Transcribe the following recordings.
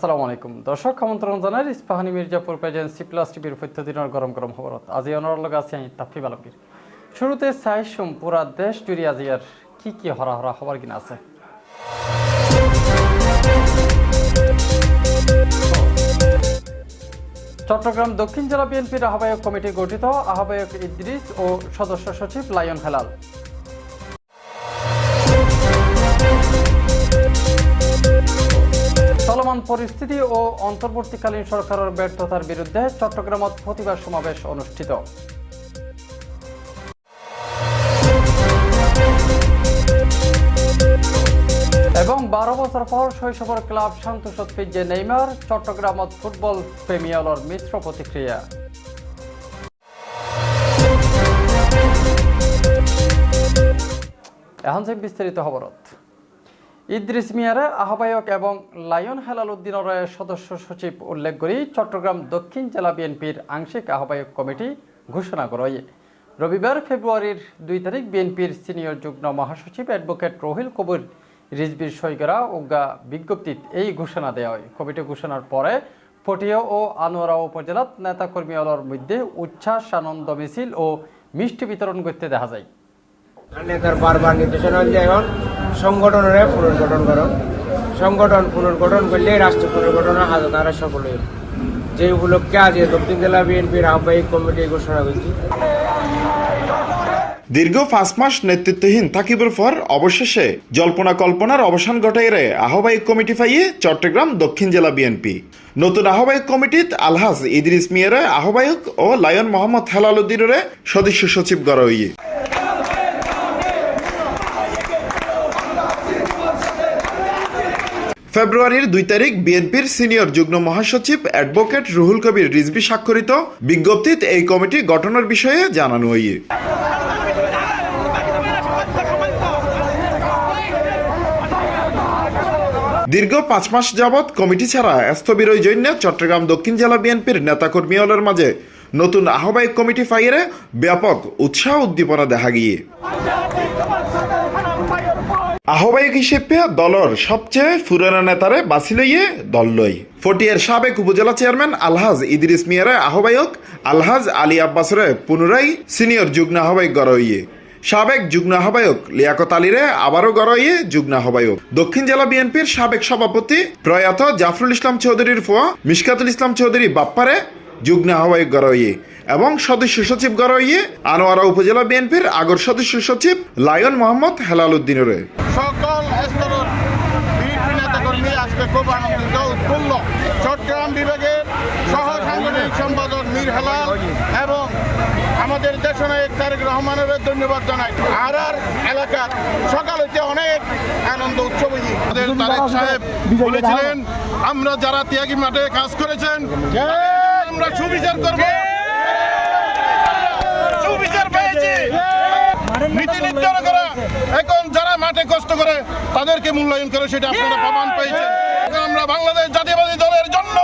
আসসালামু আলাইকুম। দর্শক, আমন্ত্রণ জানাই Ispahani Mirzapur present C plus টিভির প্রত্যেকদিনের গরম গরম খবরত। আজি অনর লগে আছি আমি তাফি বালকির শুরুতে চাইছুম পুরা দেশ জুড়ে আজি আর কি কি হরা হরা খবর কিনা আছে? চট্টগ্রাম দক্ষিণ জেলা বিএনপির আহ্বায়ক কমিটি গঠিত আহ্বায়ক ইদ্রিস ও সদস্য সচিব লায়ন হেলাল। চলমান পরিস্থিতি ও অন্তর্বর্তীকালীন সরকারের ব্যর্থতার বিরুদ্ধে চট্টগ্রামত প্রতিবাদ সমাবেশ অনুষ্ঠিত। এবং বারো বছর পর শৈশবর ক্লাব শান্তসত ফিজে নেইমার চট্টগ্রামত ফুটবল প্রেমিয়ালর মিশ্র প্রতিক্রিয়া। এখন বিস্তারিত খবরত। ইদ্রিস মিয়ারে আহ্বায়ক এবং লায়ন হেলাল উদ্দিন উদ্দিনের সদস্য সচিব উল্লেখ করি চট্টগ্রাম দক্ষিণ জেলা বিএনপির আংশিক আহ্বায়ক কমিটি ঘোষণা করে রবিবার ফেব্রুয়ারির দুই তারিখ বিএনপির সিনিয়র যুগ্ম মহাসচিব অ্যাডভোকেট রহিল কবুর, রিজবির সৈগরা উগা বিজ্ঞপ্তিত এই ঘোষণা দেওয়া হয় কমিটি ঘোষণার পরে পটিয়া ও আনোয়ারা উপজেলার নেতাকর্মী নেতাকর্মীদের মধ্যে উচ্ছ্বাস, আনন্দ, মিছিল ও মিষ্টি বিতরণ করতে দেখা যায়। নেতার বারবার নির্দেশনা হচ্ছে এখন। সংগঠনের পুনর্গঠন করো। সংগঠন পুনর্গঠন করলে রাষ্ট্র পুনর্গঠনের হাজত আরা সফল হইব যে উপলক্ষে আজ দক্ষিণ জেলা বিএনপির আহ্বায়ক কমিটি ঘোষণা করছি। দীর্ঘ পাঁচ মাস নেতৃত্বহীন থাকিবের পর অবশেষে জল্পনা কল্পনার অবসান ঘটাইরে আহ্বায়ক কমিটি পাইয়ে চট্টগ্রাম দক্ষিণ জেলা বিএনপি। নতুন আহ্বায়ক কমিটিত আলহাজ ইদ্রিস মিয়ারে আহ্বায়ক ও লায়ন মোহাম্মদ হেলাল উদ্দিনের সদস্য সচিব গড় ফেব্রুয়ারির দুই তারিখ বিএনপির সিনিয়র যুগ্ম মহাসচিব অ্যাডভোকেট রুহুল কবির রিজবি স্বাক্ষরিত বিজ্ঞপ্তিতে এই কমিটি গঠনের বিষয়ে জানানো হইয়ে দীর্ঘ পাঁচ মাস যাবৎ কমিটি ছাড়া স্থবিরই জন্য চট্টগ্রাম দক্ষিণ জেলা বিএনপির নেতাকর্মীদের মাঝে নতুন আহ্বায়ক কমিটি ফাইরে ব্যাপক উৎসাহ উদ্দীপনা দেখা গিয়ে। আহ্বায়ক হিসেবে দলর সবচেয়ে পুরানো নেতারে বাছি লইয়ে দল লই। ফটিয়ার সাবেক উপজেলা চেয়ারম্যান আলহাজ ইদ্রিস মিয়ারে আহ্বায়ক আলহাজ আলী আব্বাসরে পুনরায় সিনিয়র যুগ্ম আহ্বায়ক গড়াইয়ে। সাবেক যুগ্ম আহ্বায়ক লিয়াকত আলীরে আবারও গড়াইয়ে যুগ্ম আহ্বায়ক। দক্ষিণ জেলা বিএনপির সাবেক সভাপতি প্রয়াত জাফরুল ইসলাম চৌধুরীর ফুয়া মিশকাতুল ইসলাম চৌধুরী বাপ্পারে যুগ্ম আহ্বায়ক গড়াইয়ে। এবং সদস্য সচিব গড়াইয়ে আনোয়ারা উপজেলা বিএনপির আগর সদস্য সচিব লায়ন মোহাম্মদ হেলাল উদ্দিনরে সকল স্তরের বিএনপি নেতাকর্মী আজকে খুব আনন্দিত উৎফুল্ল। চট্টগ্রাম বিভাগের সহ সাংগঠনিক সম্পাদক মীর হেলাল এবং আমাদের দেশনায়ক তারেক রহমানের ধন্যবাদ জানাই। আর আর এলাকার সকাল হইতে অনেক আনন্দ উৎসব আমাদের তারেক সাহেব বলেছিলেন আমরা যারা ত্যাগী মাঠে কাজ করেছেন আমরা সুবিচার করব। নীতি নির্ধারণ এখন যারা মাঠে কষ্ট করে তাদেরকে মূল্যায়ন করে সেটা আপনারা প্রমাণ পেয়েছেন। আমরা বাংলাদেশ জাতীয়বাদী দলের জন্য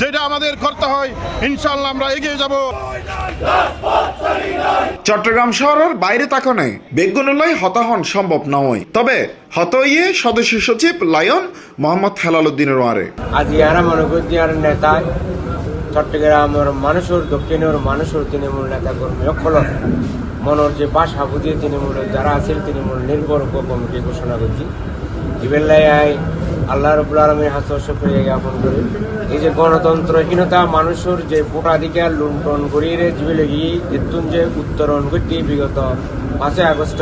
যেটা আমাদের করতে হয় ইনশাল্লাহ আমরা এগিয়ে যাব। চট্টগ্রাম শহরের বাইরে তাকনে বেগুনলাই হতাহন সম্ভব নয়। তবে হত ইয়ে সদস্য সচিব লায়ন মোহাম্মদ হেলাল উদ্দিনের ওয়ারে। আজ ইয়ারা মনে করছি আর নেতায় চট্টগ্রামের মানুষের, দক্ষিণের মানুষের তৃণমূল নেতা কর্মী সকল মনের যে বাসা বুঝিয়ে তৃণমূল যারা আছেন, তৃণমূল নির্ভর কমিটি ঘোষণা করছি। ইবেল্লাই আল্লাহ রবুল আলমীর হাসর শুক্রিয়া জ্ঞাপন করি। এই যে গণতন্ত্রহীনতা, মানুষের যে ভোটাধিকার লুণ্ঠন করিয়ে জীবলগি যে উত্তরণ করছি বিগত পাঁচই আগস্ট,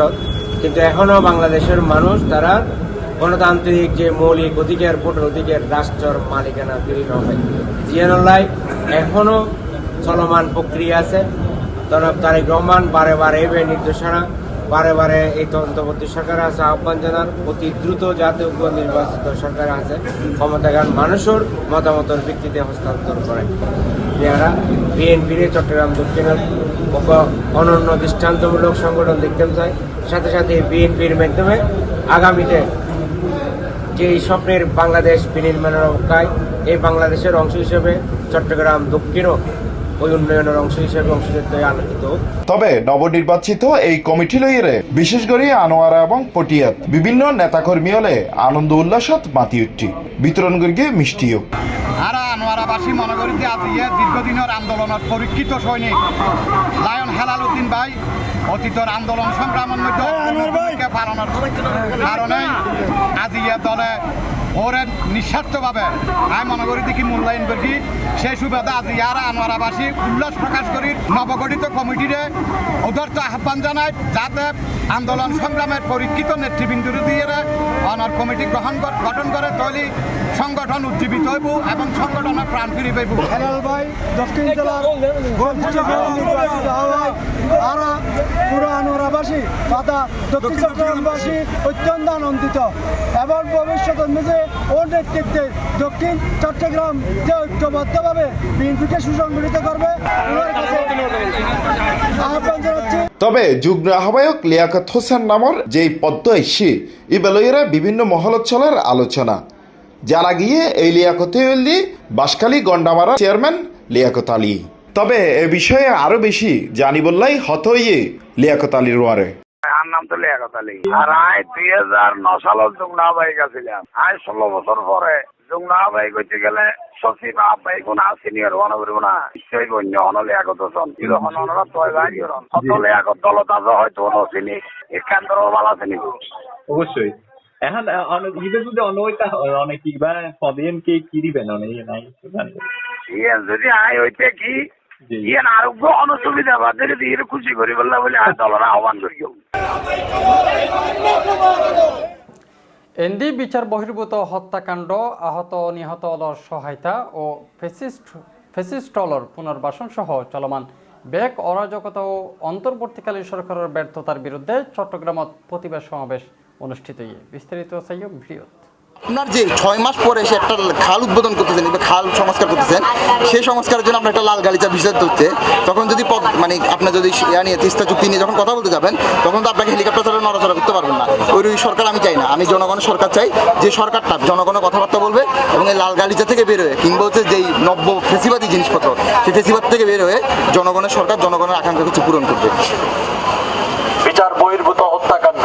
কিন্তু এখনও বাংলাদেশের মানুষ তারা গণতান্ত্রিক যে মৌলিক অধিকার ভোটের অধিকার, রাষ্ট্রের মালিকানা ফিরি নয় জিয়ানুল্লাহ এখনও চলমান প্রক্রিয়া আছে। জনাব তারেক রহমান, বারে বারে এই নির্দেশনা, বারে বারে এই তদন্তবর্তী সরকার আছে, আহ্বান জানান। অতি দ্রুত জাতীয় নির্বাচিত সরকার আছে। ক্ষমতাগান মানুষের মতামতের ভিত্তিতে হস্তান্তর করে। যারা বিএনপির চট্টগ্রাম দক্ষিণের অনন্য দৃষ্টান্তমূলক সংগঠন দেখতে চাই সাথে সাথে বিএনপির মাধ্যমে আগামীতে যে এই স্বপ্নের বাংলাদেশ বিনির্মাণের অবকায় এই বাংলাদেশের অংশ হিসেবে চট্টগ্রাম দক্ষিণও ওই উন্নয়নের অংশ হিসেবে অংশীদার আলোচিত। তবে নবনির্বাচিত এই কমিটি লইয়েরে বিশেষ করে আনোয়ারা এবং পটিয়াত বিভিন্ন নেতাকর্মী হলে আনন্দ উল্লাসত মাতি উঠছি বিতরণ করিয়ে মিষ্টিও আর আনোয়ারাবাসী মনে করি যে আজি ইয়ে দীর্ঘদিনের আন্দোলনের পরীক্ষিত সৈনিক লায়ন হেলাল উদ্দিন ভাই অতীতের আন্দোলন সংগ্রামের মধ্যে পালনের কারণে আজি দলে ওরে নিঃস্বার্থভাবে আমি মনে করি দেখি মূল্যায়ন করি সেই সুবাদে আজি ইয়ারা আনোয়ারাবাসী উল্লাস প্রকাশ করি নবগঠিত কমিটিরে উদার্ত আহ্বান জানায় যাতে আন্দোলন সংগ্রামের পরীক্ষিত নেতৃবৃন্দুর দিয়ে অনার কমিটি গ্রহণ গঠন করে তৈরি সংগঠন উজ্জীবিত হইব এবং সংগঠনের প্রাণ ফিরে পাইব। ভাই দক্ষিণ জেলার তথা দক্ষিণ চট্টগ্রামবাসী অত্যন্ত আনন্দিত এবং ও নেতৃত্বে দক্ষিণ চট্টগ্রাম যে ঐক্যবদ্ধভাবে বিএনপিকে সুসংগঠিত করবে আহ্বান জানাচ্ছি। তবে যুগ্ম আহ্বায়ক লিয়াকত হোসেন নামর যেই পদ্ম এসে ইবেলইয়েরা বিভিন্ন মহলোচ্ছলের আলোচনা। জানা গিয়ে এই লিয়াকতে বাসখালী গন্ডামারা চেয়ারম্যান লিয়াকত আলী। তবে এ বিষয়ে আরও বেশি জানি বললাই হত হইয়ে লিয়াকত আলীর ওয়ারে আর নাম তো লিয়াকত আলী। আর আয় দুই হাজার ন সালত যুগ্না আহ্বায়িক আছিলাম আয় ষোলো বছর পরে হইতে গেলে সচিব আহ্বায়িক না সিনিয়র হন করিব না নিশ্চয়ই অন্য হন লিয়াকত হন ইরহন হনরা তয় ভাই হন? অত লিয়াকত দলত আছে হয়তো অন্য চিনি। একান্তর বালা চিনি। অবশ্যই। এখন অনেক ইবে যদি অনৈতা অনেক কিবা কে কি দিবেন? অনেক নাই জানি। ইয়ে যদি আয় হইতে কি? জি। আরোগ্য অনসুবিধা বাদ যদি খুশি করি বললে বলে আয় দলের আহ্বান করিও। এনডি বিচার বহির্ভূত হত্যাকাণ্ড আহত ও নিহতদের সহায়তা ও ফেসিস্ট ফেসিস্টলর পুনর্বাসন সহ চলমান ব্যাক অরাজকতা ও অন্তর্বর্তীকালীন সরকারের ব্যর্থতার বিরুদ্ধে চট্টগ্রামত প্রতিবাদ সমাবেশ অনুষ্ঠিত বিস্তারিত চাইও ভিডিওত। আপনার যে ছয় মাস পরে এসে একটা খাল উদ্বোধন করতেছেন খাল সংস্কার করতেছেন, সেই সংস্কারের জন্য আপনার একটা লাল গালিচা বিষয় হচ্ছে। তখন যদি মানে আপনার যদি ইয়া নিয়ে তিস্তা চুক্তি নিয়ে যখন কথা বলতে যাবেন, তখন তো আপনাকে হেলিকপ্টার ছাড়া নড়াচড়া করতে পারবেন না। ওই ওই সরকার আমি চাই না। আমি জনগণের সরকার চাই যে সরকারটা জনগণের কথাবার্তা বলবে এবং এই লাল গালিচা থেকে বের হয়ে, কিংবা হচ্ছে যেই নব্য ফেসিবাদী জিনিসপত্র, সেই ফেসিবাদ থেকে বের হয়ে জনগণের সরকার জনগণের আকাঙ্ক্ষা কিছু পূরণ করবে। বিচার বহির্ভূত হত্যাকাণ্ড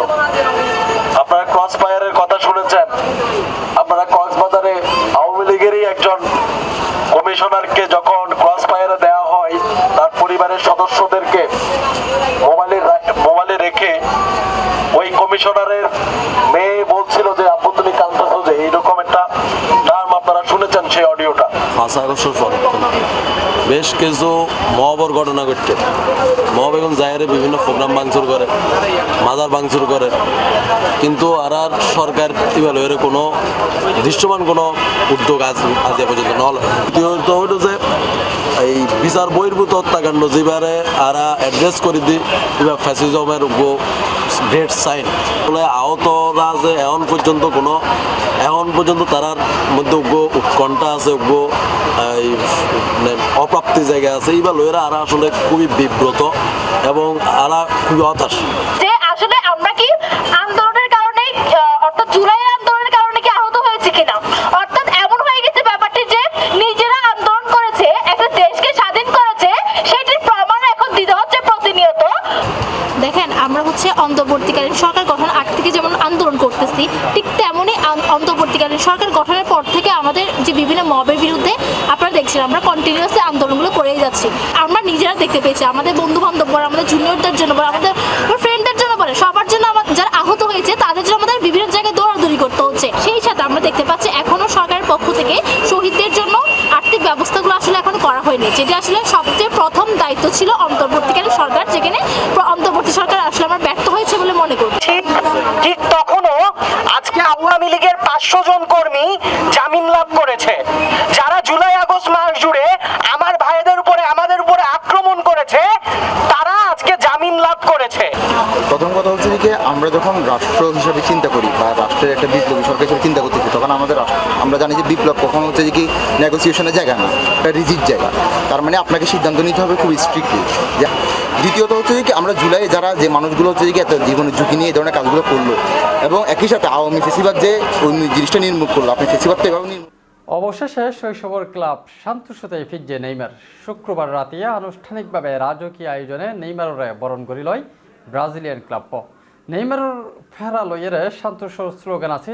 আপনারা ক্রস ফায়ারের কথা শুনেছেন আপনারা কক্সবাজারে আওয়ামী লীগেরই একজন কমিশনারকে যখন ক্রস ফায়ারে দেওয়া হয়, তার পরিবারের সদস্যদেরকে মোবাইলে মোবাইলে রেখে ওই কমিশনারের মেয়ে বলছিল যে, আব্বু, তুমি কান্দতেছো যে, এইরকম একটা নাম আপনারা শুনেছেন সেই অডিওটা বেশ কিছু মহবর ঘটনা ঘটছে। মহব জাহেরে বিভিন্ন প্রোগ্রাম ভাঙচুর করে, মাজার ভাঙচুর করে। কিন্তু আর আর সরকার এর কোনো দৃশ্যমান কোনো উদ্যোগ আজ আজ পর্যন্ত নল দ্বিতীয়ত যে এই বিচার বহির্ভূত হত্যাকাণ্ড, যেবারে আরা অ্যাড্রেস করে দি এবার ফ্যাসিজমের গ্রেট সাইন। বলে আহতরা যে এখন পর্যন্ত কোনো এখন পর্যন্ত তারার মধ্যে উগ্র উৎকণ্ঠা আছে, উগ্র মানে অপ্রাপ্তি জায়গা আছে। এইবার লয়েরা আরা আসলে খুবই বিব্রত এবং আরা খুবই হতাশ যে আসলে আমরা কি আন্দোলনের কারণে আহ, অর্থাৎ জুলাই আন্দোলনের কারণে কি আহত হয়েছে কিনা অর্থাৎ এমন হয়ে গেছে ব্যাপারটি যে নিজেরা আন্দোলন করেছে একটা দেশকে স্বাধীন করেছে সেটির প্রমাণ এখন দিতে হচ্ছে প্রতিনিয়ত দেখেন আমরা হচ্ছে অন্তর্বর্তীকালীন সরকার গঠন আগ থেকে যেমন আন্দোলন ঠিক তেমনই অন্তর্বর্তীকালীন সরকার গঠনের পর থেকে আমাদের যে বিভিন্ন মবের বিরুদ্ধে আপনারা দেখছেন, আমরা কন্টিনিউয়াসলি আন্দোলনগুলো করেই যাচ্ছি। আমরা নিজেরা দেখতে পেয়েছি, আমাদের বন্ধু বান্ধব আমাদের জুনিয়রদের জন্য বলে, আমাদের ফ্রেন্ডদের জন্য বলে, সবার জন্য যারা আহত হয়েছে, তাদের জন্য আমাদের বিভিন্ন জায়গায় দৌড়াদৌড়ি করতে হচ্ছে। সেই সাথে আমরা দেখতে পাচ্ছি এখনও সরকারের পক্ষ থেকে শহীদদের জন্য আর্থিক ব্যবস্থাগুলো আসলে এখনও করা হয়নি, যেটি আসলে সবচেয়ে প্রথম দায়িত্ব ছিল অন্তর্বর্তীকালীন সরকার, যেখানে অন্তর্বর্তী সরকার আসলে আমার ব্যর্থ হয়েছে বলে মনে করি ঠিক তখনও আজকে আওয়ামী লীগের পাঁচশো জন কর্মী জামিন লাভ করেছে। যারা জুলাই আগস্ট মাস জুড়ে আমার ভাইদের উপরে, আমাদের উপরে আক্রমণ করেছে, তারা আজকে জামিন লাভ করেছে। প্রথম কথা হচ্ছে যে আমরা যখন রাষ্ট্র হিসাবে চিন্তা করি বা রাষ্ট্রের একটা বিপ্লবী সরকার হিসেবে চিন্তা করতেছি, তখন আমাদের রাষ্ট্র- আমরা জানি যে বিপ্লব কখনো হচ্ছে যে কি নেগোসিয়েশনের জায়গা না, একটা রিজিট জায়গা। তার মানে আপনাকে সিদ্ধান্ত নিতে হবে খুব স্ট্রিক্টলি দ্বিতীয়ত হচ্ছে যে কি আমরা জুলাই যারা যে মানুষগুলো হচ্ছে যে কি এত জীবনের ঝুঁকি নিয়ে এই ধরনের কাজগুলো করল এবং একই সাথে আওয়ামী ফেসিবাদ যে ওই জিনিসটা নির্মূল করল, আপনি ফেসিবাদ তো এভাবে নির্মূল অবশেষে শৈশবর ক্লাব শান্তুসুতে ফিরছে নেইমার। শুক্রবার রাতে আনুষ্ঠানিকভাবে রাজকীয় আয়োজনে নেইমাররে বরণ করি লয় ব্রাজিলিয়ান ক্লাব। নেইমারের ফেরা লইয়েরে শান্তসর স্লোগান আছে,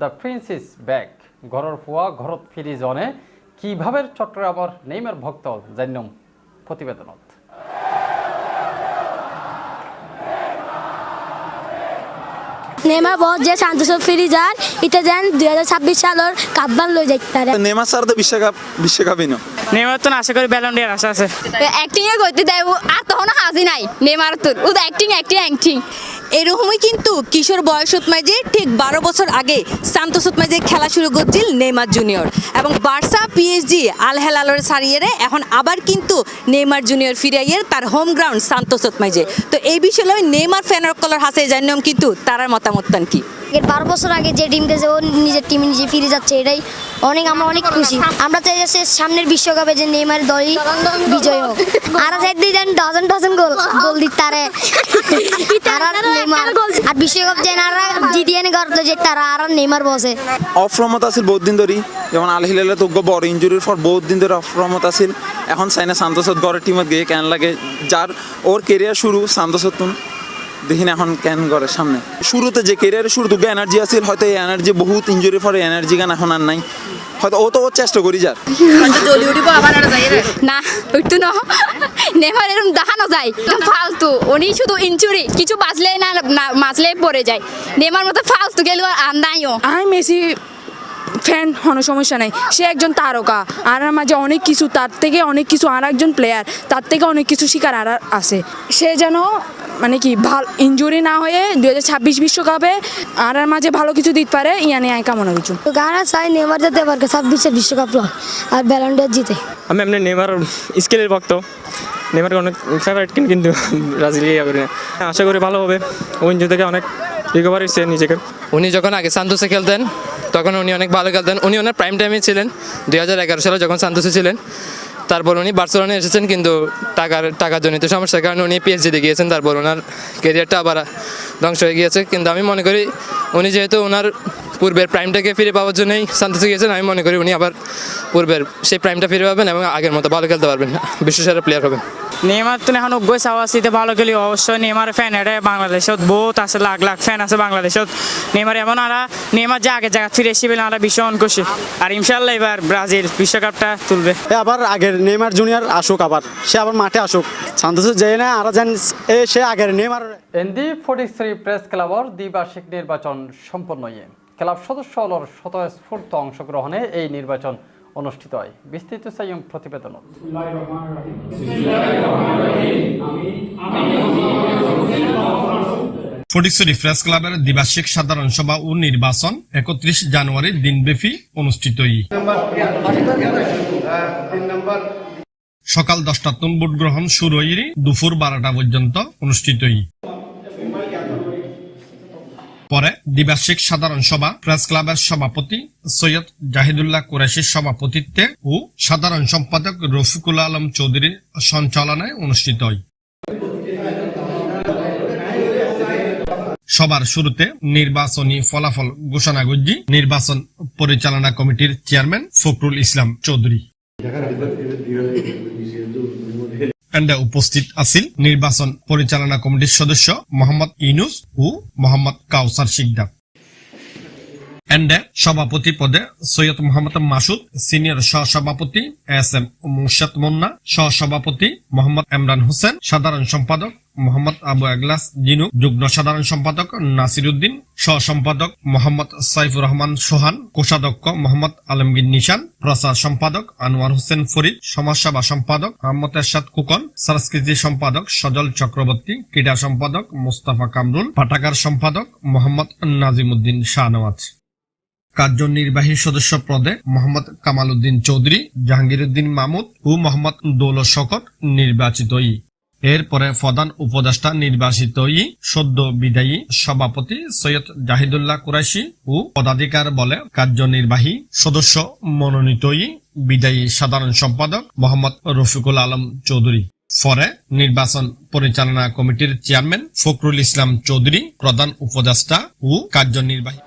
দ্য প্রিন্স ইজ ব্যাক ঘরের ফুয়া ঘরত ফিরি জনে কীভাবে চট্টগ্রামের নেইমার ভক্ত জান্যম প্রতিবেদনত নেমা বস যে শান্তসব ফিরি যান এটা যেন দুই হাজার ছাব্বিশ সালের কাব্বান লই যাইতে পারে নেমার স্যার তো বিশ্বকাপ বিশ্বকাপই না নেমার তো আশা করি ব্যালন ডিয়ার আশা আছে। অ্যাক্টিং এ করতে দেয় আর তখন হাজি নাই নেমার তোর ও অ্যাক্টিং অ্যাক্টিং অ্যাক্টিং এরকমই কিন্তু কিশোর বয়সতমাই যে ঠিক বারো বছর আগে শান্তসোৎমাই যে খেলা শুরু করছিল নেইমার জুনিয়র। এবং বার্সা পিএইচডি আল হেলালোর সারিয়ে এখন আবার কিন্তু নেইমার জুনিয়র ফিরাইয়ের তার হোম গ্রাউন্ড সান্তোষ উৎমাইজে তো এই বিষয়ে নেইমার ফ্যানার কলার হাসে জানিলাম কিন্তু তারার মতামত কি? এর বারো বছর আগে যে টিম গেছে ও নিজের টিমে নিজে ফিরে যাচ্ছে, এটাই অনেক, আমরা অনেক খুশি। আমরা চাই যে সামনের বিশ্বকাপে যে নেইমার দলই বিজয় হোক। আর চাই দিয়ে যান ডজন ডজন গোল গোল দিতে তারে। আর বিশ্বকাপ যে আর জিতিয়ে নে করতো যে তারা আর নেইমার বসে। অফরমত আছিল বহুত দিন ধরি যেমন আল হিলালে তো বড় ইঞ্জুরির পর বহুত দিন ধরে অফরমত আছিল। এখন চাইনা সান্তোসত ঘরের টিমত গিয়ে কেন লাগে? যার, ওর কেরিয়ার শুরু সান্তোসত দেখি না এখন কেন করে সামনে। শুরুতে যে কেরিয়ারের শুরু দুটো এনার্জি আছিল হয়তো এই এনার্জি বহুত ইঞ্জুরির পরে এনার্জি গান এখন আর নাই। হয়তো ও তো ও চেষ্টা করি যার। না ওইটু ন। নেমার এরকম দেখানো যায় একদম ফালতু। উনি শুধু ইঞ্জুরি কিছু বাঁচলে না না- বাঁচলে পড়ে যায়। নেমার মতো ফালতু গেলেও আর নাইও। আমি মেসি ফ্যান কোনো সমস্যা নাই। সে একজন তারকা। আর মাঝে অনেক কিছু তার থেকে অনেক কিছু আর একজন প্লেয়ার তার থেকে অনেক কিছু শিকার আর আছে। সে যেন মানে কি ভালো ইঞ্জুরি না হয়ে দু হাজার ছাব্বিশ বিশ্বকাপে আর আর মাঝে ভালো কিছু দিতে পারে ইয়ানি আয় কামনা কিছু গানা চাই নেমার যেতে পারবে ছাব্বিশের বিশ্বকাপ আর ব্যালন্ডার জিতে। আমি এমনি নেমার স্কেলের ভক্ত। নেমার অনেক ফেভারিট কিন্তু ব্রাজিলিয়া করি। না আশা করি ভালো হবে। ও ইঞ্জুরি থেকে অনেক রিকভার হচ্ছে নিজেকে। উনি যখন আগে সান্তোসে খেলতেন তখন উনি অনেক ভালো খেলতেন। উনি ওনার প্রাইম টাইমে ছিলেন দুই হাজার এগারো সালে যখন সান্তোসে ছিলেন। তারপর উনি বার্সেলোনা এসেছেন, কিন্তু টাকার টাকাজনিত সমস্যার কারণে উনি পিএসজিতে গিয়েছেন। তারপর ওনার কেরিয়ারটা আবার ধ্বংস হয়ে গিয়েছে। কিন্তু আমি মনে করি উনি যেহেতু ওনার পূর্বের প্রাইমটাকে ফিরে পাওয়ার জন্যই সান্তোসে গিয়েছেন, আমি মনে করি উনি আবার পূর্বের সেই প্রাইমটা ফিরে পাবেন এবং আগের মতো ভালো খেলতে পারবেন। বিশ্বসেরা প্লেয়ার হবেন। নেমার তো এখন উগ্র চাওয়াশিতে ভালো খেলি অবশ্যই নেমার ফ্যান এটা বাংলাদেশত বহুত আছে লাখ লাখ ফ্যান আছে বাংলাদেশত। নেমার এমন আরা নেমার যে আগে জায়গা ফিরে এসে পেলে আমরা ভীষণ খুশি। আর ইনশাল্লাহ এবার ব্রাজিল বিশ্বকাপটা তুলবে। আবার আগের নেইমার জুনিয়র আসুক আবার সে আবার মাঠে আসুক। সান্তোসে যে না আর জান এ সে আগের নেইমার এনডি ফোর্টি থ্রি প্রেস ক্লাবর দ্বিবার্ষিক নির্বাচন সম্পন্ন ক্লাব সদস্য হলর স্বতঃস্ফূর্ত অংশগ্রহণে এই নির্বাচন অনুষ্ঠিত হয়। বিস্তৃত চাইম প্রতিবেদন। ফটিকছড়ি প্রেস ক্লাবের দ্বিবার্ষিক সাধারণ সভা ও নির্বাচন একত্রিশ জানুয়ারি দিনব্যাপী অনুষ্ঠিত সকাল দশটা তুন ভোট গ্রহণ শুরু দুপুর বারোটা পর্যন্ত অনুষ্ঠিত পরে দ্বিবার্ষিক সাধারণ সভা, প্রেস ক্লাবের সভাপতি সৈয়দ জাহিদুল্লাহ কুরেশির সভাপতিত্বে ও সাধারণ সম্পাদক রফিকুল আলম চৌধুরীর সঞ্চালনায় অনুষ্ঠিত হয়। সবার শুরুতে নির্বাচনী ফলাফল ঘোষণা করছি। নির্বাচন পরিচালনা কমিটির চেয়ারম্যান ফখরুল ইসলাম চৌধুরী। এন্ডে উপস্থিত আছিল নির্বাচন পরিচালনা কমিটির সদস্য মোহাম্মদ ইনুস ও মোহাম্মদ কাউসার শিকদার। এন্ডে সভাপতি পদে সৈয়দ মোহাম্মদ মাসুদ, সিনিয়র সহসভাপতি এস এম মুর্শাদ মুন্না, সহসভাপতি মোহাম্মদ ইমরান হোসেন, সাধারণ সম্পাদক মোহাম্মদ আবু আগলাস জিনু, যুগ্ম সাধারণ সম্পাদক নাসির উদ্দিন সহ সম্পাদক মোহাম্মদ সাইফুর রহমান সোহান, কোষাধ্যক্ষ মোহাম্মদ আলমগীর নিশান, প্রচার সম্পাদক আনোয়ার হোসেন ফরিদ, সমাজসেবা সম্পাদক মোহাম্মদ এরশাদ কুকন, সংস্কৃতি সম্পাদক সজল চক্রবর্তী, ক্রীড়া সম্পাদক মুস্তাফা কামরুল, পাঠাগার সম্পাদক মোহাম্মদ নাজিমুদ্দিন শাহনওয়াজ কার্যনির্বাহী সদস্য পদে মোহাম্মদ কামাল উদ্দিন চৌধুরী, জাহাঙ্গীর উদ্দিন মাহমুদ ও মোহাম্মদ দৌলত শকত নির্বাচিত ই। এরপরে প্রধান উপদেষ্টা নির্বাচিত সদ্য বিদায়ী সভাপতি সৈয়দ জাহিদুল্লাহ কুরাইশি ও পদাধিকার বলে কার্যনির্বাহী সদস্য মনোনীত বিদায়ী সাধারণ সম্পাদক মোহাম্মদ রফিকুল আলম চৌধুরী। পরে নির্বাচন পরিচালনা কমিটির চেয়ারম্যান ফখরুল ইসলাম চৌধুরী প্রধান উপদেষ্টা ও কার্যনির্বাহী।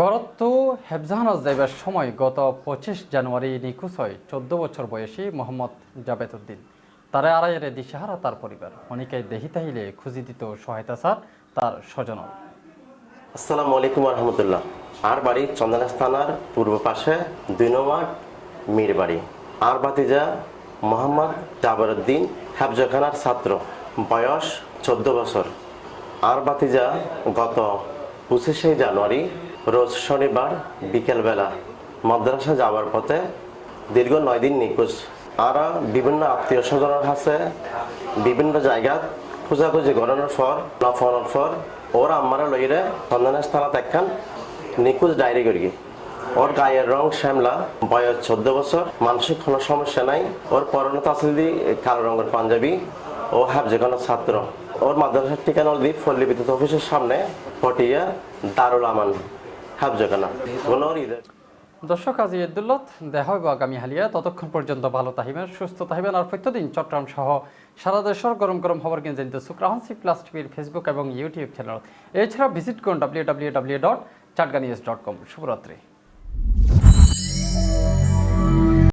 গরত্ব হেফজাহানাজ যাইবার সময় গত পঁচিশ জানুয়ারি নিখোঁজ হয় চোদ্দ বছর বয়সী মোহাম্মদ জাবেদ উদ্দিন। তারা আড়াইয়ের দিশাহারা তার পরিবার। অনেকে দেহি তাহিলে খুঁজি দিত সহায়তা স্যার, তার স্বজন আসসালামু আলাইকুম রহমতুল্লাহ আর বাড়ি চন্দনাস থানার পূর্ব পাশে দুই নম্বর মীর বাড়ি আর বাতিজা মোহাম্মদ জাবরুদ্দিন হাফজখানার ছাত্র, বয়স চোদ্দ বছর। আর বাতিজা গত পঁচিশে জানুয়ারি, রোজ শনিবার বিকেলবেলা মাদ্রাসা যাওয়ার পথে দীর্ঘ নয় দিন নিখোঁজ। আর বিভিন্ন আত্মীয় স্বজনের কাছে বিভিন্ন জায়গা খোঁজাখুঁজি করানোর পর নফানোর পর ওর আম্মারা লইরে চন্দনের স্থানত একখান নিখোঁজ ডায়েরি করি। ওর গায়ের রং শ্যামলা, বয়স চোদ্দ বছর, মানসিক কোনো সমস্যা নাই, ওর পরনত আছে দি কালো রঙের পাঞ্জাবি ও হাফজে কোনো ছাত্র। ওর মাদ্রাসার ঠিকানা দি পল্লী বিদ্যুৎ অফিসের সামনে পটিয়া দারুল আমান হাফজখানা কোনো ঈদের দর্শক, আজি ইদুল্লত দেহ হইব আগামী হালিয়া ততক্ষণ পর্যন্ত ভালো তাহিবেন সুস্থ তাহিবেন আর প্রত্যেকদিন চট্টগ্রাম সহ সারা দেশের গরম গরম খবর কিনে জানিতে সুক্রাহসি প্লাস টিভির ফেসবুক এবং ইউটিউব চ্যানেল এছাড়া ভিজিট করুন W W W dot Chatga news dot com শুভরাত্রি।